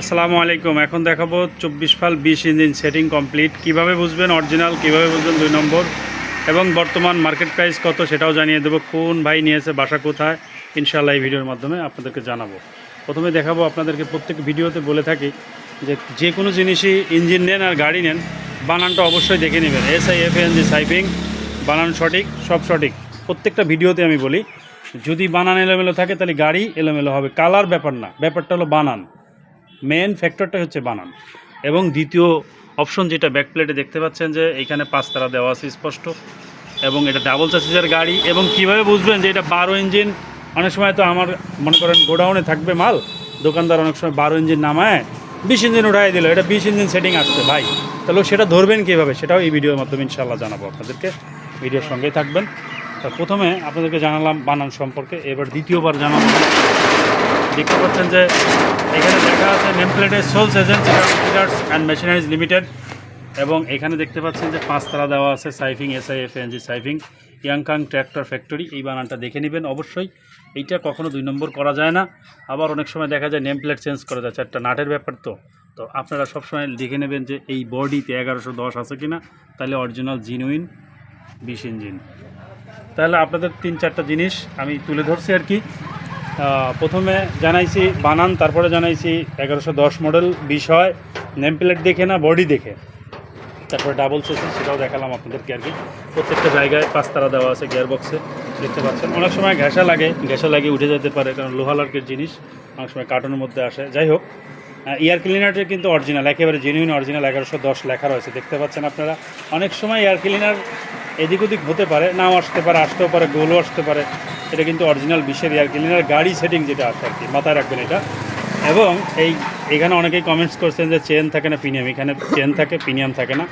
আসসালামু আলাইকুম। এখন দেখাবো চব্বিশ ফাল বিশ ইঞ্জিন সেটিং কমপ্লিট কীভাবে বুঝবেন অরিজিনাল কীভাবে বুঝবেন দুই নম্বর? এবং বর্তমান মার্কেট প্রাইস কত সেটাও জানিয়ে দেবো। কোন ভাই নিয়েছে, বাসা কোথায়? ইনশাল্লাহ এই ভিডিওর মাধ্যমে আপনাদেরকে জানাব। প্রথমে দেখাবো আপনাদেরকে প্রত্যেক ভিডিওতে বলে থাকি যে যে কোনো জিনিসই ইঞ্জিন নেন আর গাড়ি নেন, বানানটা অবশ্যই দেখে নেবেন। S I F N G সাইপিং বানান সঠিক, সব সঠিক। প্রত্যেকটা ভিডিওতে আমি বলি, যদি বানান এলোমেলো থাকে তাহলে গাড়ি এলোমেলো হবে। কালার ব্যাপার না, ব্যাপারটা হলো বানান। মেন ফ্যাক্টরটা হচ্ছে বানান। এবং দ্বিতীয় অপশন যেটা ব্যাক প্লেটে দেখতে পাচ্ছেন যে, এখানে পাঁচতারা দেওয়া আছে স্পষ্ট, এবং এটা ডাবল চার্সিসের গাড়ি, এবং কীভাবে বুঝবেন যে এটা বারো ইঞ্জিন অনেক সময় তো আমার, মনে করেন গোডাউনে থাকবে মাল, দোকানদার অনেক সময় বারো ইঞ্জিন নামায়, বিশ ইঞ্জিন উঠাই দিল, এটা বিশ ইঞ্জিন সেটিং আসছে, ভাই। তাহলে সেটা ধরবেন কীভাবে? সেটাও এই ভিডিওর মাধ্যমে ইনশাল্লাহ জানাব আপনাদেরকে। ভিডিওর সঙ্গেই থাকবেন। তা প্রথমে আপনাদেরকে জানালাম বানান সম্পর্কে, এবার দ্বিতীয়বার জানালাম দেখতে পাচ্ছেন যে এখানে দেখা আছে নেম প্লেটে soles agency computers and machineries limited এবং এখানে দেখতে পাচ্ছেন যে পাঁচতারা দেওয়া আছে, সাইফিং এসআইএফ এনজি সাইফিং, ইয়াংকাং ট্র্যাক্টর ফ্যাক্টরি, এই বানানটা দেখে নেবেন অবশ্যই। এইটা কখনো দুই নম্বর করা যায় না। আবার অনেক সময় দেখা যায় নেম প্লেট চেঞ্জ করা যাচ্ছে একটা নাটের ব্যাপার তো। তো আপনারা সবসময় দেখে নেবেন যে এই বডিতে এগারোশো দশ আছে কি না তাহলে অরিজিনাল জিনুইন বিশ ইঞ্জিন। তাহলে আপনাদের তিন চারটা জিনিস আমি তুলে ধরছি আর কি। প্রথমে জানাইছি বানান, তারপরে জানাইছি এগারোশো দশ মডেল বিষয় নেম প্লেট দেখে না, বডি দেখে। তারপরে ডাবল চেসি সেটাও দেখালাম আপনাদেরকে আর কি। প্রত্যেকটা জায়গায় পাঁচতারা দেওয়া আছে গিয়ার বক্সে দেখতে পাচ্ছেন। অনেক সময় ঘেঁষা লাগে ঘেঁষা লাগে উঠে যেতে পারে, কারণ লোহা লার্কের জিনিস অনেক সময় কার্টনের মধ্যে আসে। যাই হোক এয়ার ক্লিনারটা কিন্তু অরিজিনাল একেবারে জেনুইন অরিজিনাল এগারোশো দশ লেখা রয়েছে, দেখতে পাচ্ছেন আপনারা। অনেক সময় এয়ার ক্লিনার এদিক ওদিক হতে পারে, নাও আসতে পারে, আসতেও পারে, গোলও আসতে পারে। এটা কিন্তু অরিজিনাল বিশের এয়ার ক্লিনার গাড়ি সেটিং যেটা আছে আর কি, মাথায় রাখবেন এটা। এবং এই, এখানে অনেকেই কমেন্টস করছেন যে চেন থাকে না প্রিমিয়াম এখানে চেন থাকে প্রিমিয়াম থাকে না।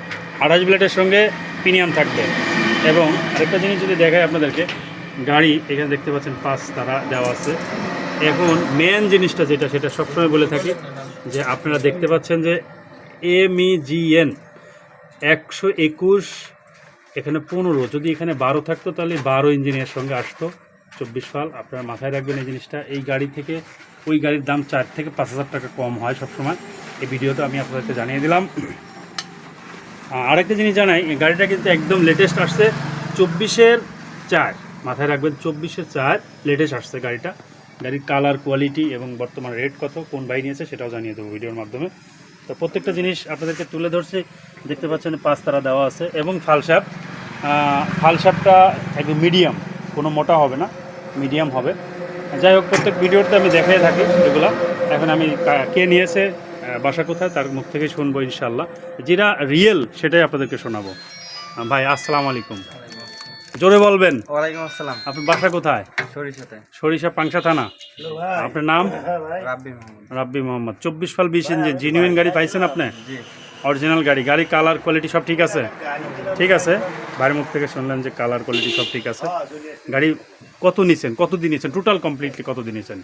আঠাশ ব্লেডের সঙ্গে প্রিমিয়াম থাকবে। এবং আরেকটা জিনিস যদি দেখায় আপনাদেরকে, গাড়ি এখানে দেখতে পাচ্ছেন পাঁচ তারা দেওয়া আছে। এখন মেন জিনিসটা যেটা, সেটা সবসময় বলে থাকি যে আপনারা দেখতে পাচ্ছেন যে এম ই জি এন একশো একুশ এখানে পনেরো, যদি এখানে বারো থাকতো তাহলে বারো ইঞ্জিনের সঙ্গে আসতো চব্বিশ ফাল আপনারা মাথায় রাখবেন এই জিনিসটা, এই গাড়ি থেকে, ওই গাড়ির দাম চার থেকে পাঁচ হাজার টাকা কম হয় সবসময়। এই ভিডিওতে আমি আপনাদেরকে জানিয়ে দিলাম। আরেকটা জিনিস জানাই, এই গাড়িটা কিন্তু একদম লেটেস্ট আসছে চব্বিশের চার। মাথায় রাখবেন, চব্বিশের চার লেটেস্ট আসছে গাড়িটা। গাড়ির কালার কোয়ালিটি এবং বর্তমান রেট কত, কোন বাইক নিয়েছে সেটাও জানিয়ে দেবো ভিডিওর মাধ্যমে। তো প্রত্যেকটা জিনিস আপনাদেরকে তুলে ধরছি। দেখতে পাচ্ছেন পাঁচ তারা দেওয়া আছে এবং ফালসাপ ফালসাপটা একদম মিডিয়াম, কোনো মোটা হবে না, মিডিয়াম হবে। যাই হোক, প্রত্যেক ভিডিওতে আমি দেখাই থাকি এগুলো। এখন আমি কে নিয়েছে বাসা কোথায়, তার মুখ থেকে শুনব ইনশাল্লাহ যেটা রিয়েল সেটাই আপনাদেরকে শোনাবো। ভাই, আসসালামু আলাইকুম। জোরে বলবেন। ওয়ালাইকুম আসসালাম। আপনার বাসা কোথায়? সরিষাতে। সরিষা পাংশা থানা। আপনার নাম? রাব্বি মোহাম্মদ। রাব্বি মোহাম্মদ। চব্বিশ ফাল বিশ ইঞ্জিন জিনুইন গাড়ি পাইছেন আপনি? জি। অরিজিনাল গাড়ি। গাড়ি কালার কোয়ালিটি সব ঠিক আছে? ঠিক আছে? বাড়ির মুখ থেকে শুনলেন যে কালার কোয়ালিটি সব ঠিক আছে। গাড়ি কত নিছেন? কত দিন নিছেন? টোটাল কমপ্লিটলি কত দিন নিছেন?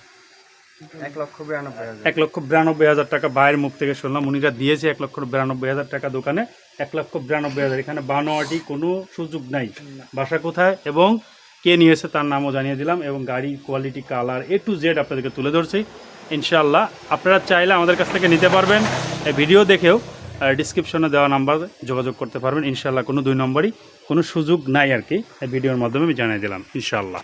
এক লক্ষ বিরানব্বই হাজার। এক লক্ষ বিরানব্বই হাজার টাকা। বাইরের মুখ থেকে শুনলাম উনিরা দিয়েছে এক লক্ষ বিরানব্বই হাজার টাকা দোকানে। এক লক্ষ বিরানব্বই হাজার। এখানে বানোয়াটি কোনো সুযোগ নাই। বাসা কোথায় এবং কে নিয়েছে তার নামও জানিয়ে দিলাম এবং গাড়ির quality colour A to Z আপনাদেরকে তুলে ধরছি। ইনশাআল্লাহ আপনারা চাইলে আমাদের কাছ থেকে নিতে পারবেন। এই ভিডিও দেখেও ডিসক্রিপশনে দেওয়া নাম্বার যোগাযোগ করতে পারবেন। ইনশাআল্লাহ কোনো দুই নম্বরই কোনো সুযোগ নাই আর কি। এই ভিডিওর মাধ্যমে আমি জানিয়ে দিলাম ইনশাআল্লাহ।